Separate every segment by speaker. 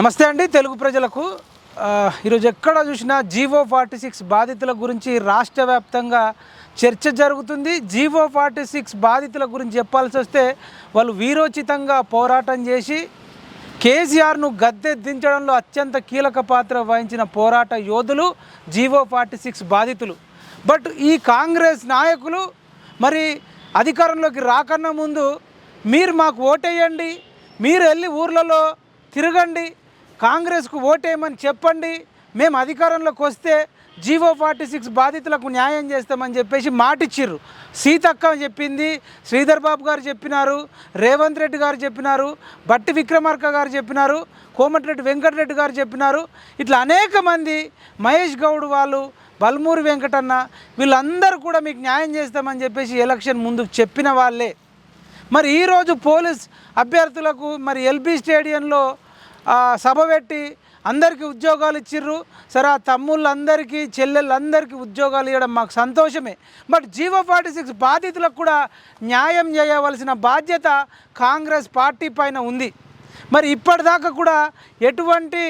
Speaker 1: నమస్తే అండి తెలుగు ప్రజలకు. ఈరోజు ఎక్కడ చూసినా జీవో ఫార్టీ సిక్స్ బాధితుల గురించి రాష్ట్ర వ్యాప్తంగా చర్చ జరుగుతుంది. జీవో ఫార్టీ సిక్స్ బాధితుల గురించి చెప్పాల్సి వస్తే వాళ్ళు వీరోచితంగా పోరాటం చేసి కేసీఆర్ను గద్దెదించడంలో అత్యంత కీలక పాత్ర వహించిన పోరాట యోధులు జీవో ఫార్టీ సిక్స్ బాధితులు. బట్ ఈ కాంగ్రెస్ నాయకులు మరి అధికారంలోకి రాకన్నా ముందు మీరు మాకు ఓటేయండి మీరు వెళ్ళి ఊర్లలో తిరగండి కాంగ్రెస్కు ఓటేయమని చెప్పండి. మేము అధికారంలోకి వస్తే జీవో ఫార్టీ సిక్స్ బాధితులకు న్యాయం చేస్తామని చెప్పేసి మాటిచ్చిర్రు. సీతక్క చెప్పింది శ్రీధర్ బాబు గారు చెప్పినారు రేవంత్ రెడ్డి గారు చెప్పినారు బట్టి విక్రమార్క గారు చెప్పినారు కోమటిరెడ్డి వెంకటరెడ్డి గారు చెప్పినారు. ఇట్లా అనేక మంది మహేష్ గౌడ్ వాళ్ళు బల్మూరి వెంకటన్న వీళ్ళందరూ కూడా మీకు న్యాయం చేస్తామని చెప్పేసి ఎలక్షన్ ముందుకు చెప్పిన వాళ్ళే. మరి ఈరోజు పోలీస్ అభ్యర్థులకు మరి ఎల్బీ స్టేడియంలో సభ పెట్టి అందరికీ ఉద్యోగాలు ఇచ్చిర్రు. సరే ఆ తమ్ముళ్ళందరికీ చెల్లెళ్ళందరికీ ఉద్యోగాలు ఇవ్వడం మాకు సంతోషమే. బట్ జీవో ఫార్టీ సిక్స్ బాధితులకు కూడా న్యాయం చేయవలసిన బాధ్యత కాంగ్రెస్ పార్టీ పైన ఉంది. మరి ఇప్పటిదాకా కూడా ఎటువంటి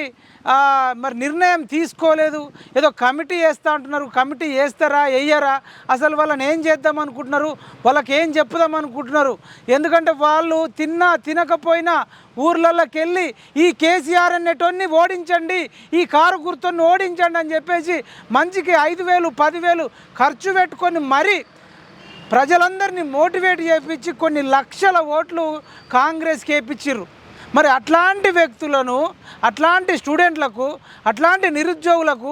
Speaker 1: మరి నిర్ణయం తీసుకోలేదు. ఏదో కమిటీ వేస్తా అంటున్నారు. కమిటీ వేస్తారా వేయరా? అసలు వాళ్ళని ఏం చేద్దాం అనుకుంటున్నారు? వాళ్ళకి ఏం చెప్పుదాం అనుకుంటున్నారు? ఎందుకంటే వాళ్ళు తిన్నా తినకపోయినా ఊర్లలోకి వెళ్ళి ఈ కేసీఆర్ అనేటోన్ని ఓడించండి ఈ కారు గుర్తుని ఓడించండి అని చెప్పేసి మంచికి ఐదు వేలు పదివేలు ఖర్చు పెట్టుకొని మరీ ప్రజలందరినీ మోటివేట్ చేయించి కొన్ని లక్షల ఓట్లు కాంగ్రెస్కి వేయించిర్రు మరి అట్లాంటి వ్యక్తులను అట్లాంటి స్టూడెంట్లకు అట్లాంటి నిరుద్యోగులకు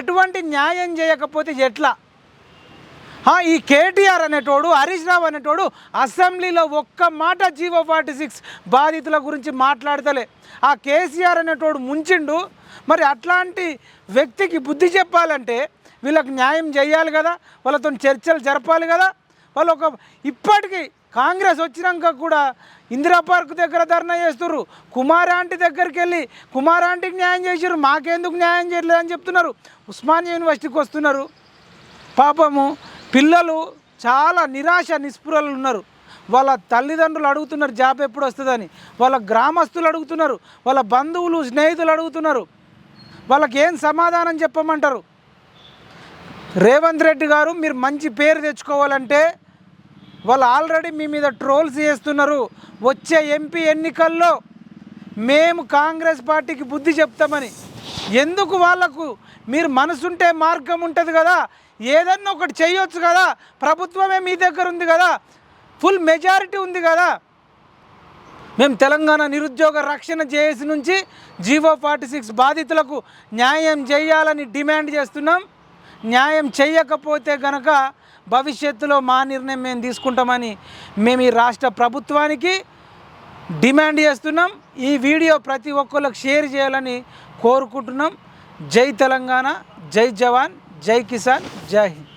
Speaker 1: ఎటువంటి న్యాయం చేయకపోతే ఎట్లా? ఈ కేటీఆర్ అనేటోడు హరీష్ రావు అనేటోడు అసెంబ్లీలో ఒక్క మాట జీవో ఫార్టీ సిక్స్ బాధితుల గురించి మాట్లాడతలే. ఆ కేసీఆర్ అనేటోడు ముంచిండు. మరి అట్లాంటి వ్యక్తికి బుద్ధి చెప్పాలంటే వీళ్ళకి న్యాయం చేయాలి కదా వాళ్ళతో చర్చలు జరపాలి కదా వాళ్ళు ఒక ఇప్పటికీ కాంగ్రెస్ వచ్చినాక కూడా ఇందిరా పార్క్ దగ్గర ధర్నా చేస్తున్నారు కుమార్ ఆంటీ దగ్గరికి వెళ్ళి కుమార్ ఆంటీకి న్యాయం చేసారు మాకెందుకు న్యాయం చేయలేదని చెప్తున్నారు. ఉస్మానియా యూనివర్సిటీకి వస్తున్నారు. పాపము పిల్లలు చాలా నిరాశ నిస్పృహలు ఉన్నారు. వాళ్ళ తల్లిదండ్రులు అడుగుతున్నారు జాబ్ ఎప్పుడు వస్తుందని. వాళ్ళ గ్రామస్తులు అడుగుతున్నారు. వాళ్ళ బంధువులు స్నేహితులు అడుగుతున్నారు. వాళ్ళకి ఏం సమాధానం చెప్పమంటారు? రేవంత్ రెడ్డి గారు మీరు మంచి పేరు తెచ్చుకోవాలంటే వాళ్ళు ఆల్రెడీ మీ మీద ట్రోల్స్ చేస్తున్నారు. వచ్చే ఎంపీ ఎన్నికల్లో మేము కాంగ్రెస్ పార్టీకి బుద్ధి చెప్తామని. ఎందుకు వాళ్ళకు? మీరు మనసుంటే మార్గం ఉంటుంది కదా. ఏదన్నా ఒకటి చేయొచ్చు కదా. ప్రభుత్వమే మీ దగ్గర ఉంది కదా. ఫుల్ మెజారిటీ ఉంది కదా. మేము తెలంగాణ నిరుద్యోగ రక్షణ జేఏసీ నుంచి జీవో ఫార్టీ సిక్స్ బాధితులకు న్యాయం చేయాలని డిమాండ్ చేస్తున్నాం. న్యాయం చేయకపోతే గనక భవిష్యత్తులో మా నిర్ణయం మేము తీసుకుంటామని మేము ఈ రాష్ట్ర ప్రభుత్వానికి డిమాండ్ చేస్తున్నాం. ఈ వీడియో ప్రతి ఒక్కరికి షేర్ చేయాలని కోరుకుంటున్నాం. జై తెలంగాణ జై జవాన్ జై కిసాన్ జై హింద్.